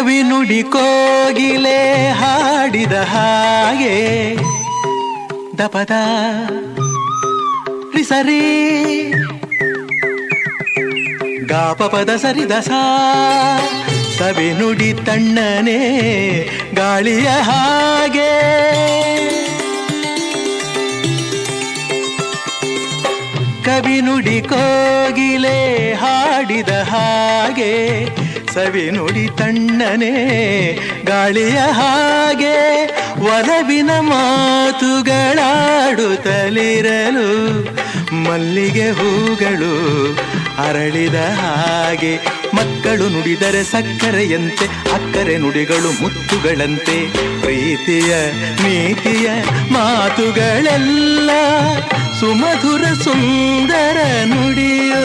ಕವಿ ನುಡಿ ಕೋಗಿಲೆ ಹಾಡಿದ ಹಾಗೆ. ದಪದ ರಿಸರಿ ಗಾಪಪದ ಸರಿದ ಸವಿ ನುಡಿ ತಣ್ಣನೆ ಗಾಳಿಯ ಹಾಗೆ. ಕವಿ ನುಡಿ ಕೋಗಿಲೆ ಹಾಡಿದ ಹಾಗೆ. ಸವಿ ನುಡಿ ತಣ್ಣನೆ, ಗಾಳಿಯ ಹಾಗೆ ಒಲವಿನ ಮಾತುಗಳಾಡುತ್ತಲಿರಲು ಮಲ್ಲಿಗೆ ಹೂಗಳು ಅರಳಿದ ಹಾಗೆ, ಮಕ್ಕಳು ನುಡಿದರೆ ಸಕ್ಕರೆಯಂತೆ, ಅಕ್ಕರೆ ನುಡಿಗಳು ಮುತ್ತುಗಳಂತೆ, ಪ್ರೀತಿಯ ನೀತಿಯ ಮಾತುಗಳೆಲ್ಲ ಸುಮಧುರ ಸುಂದರ ನುಡಿಯೋ.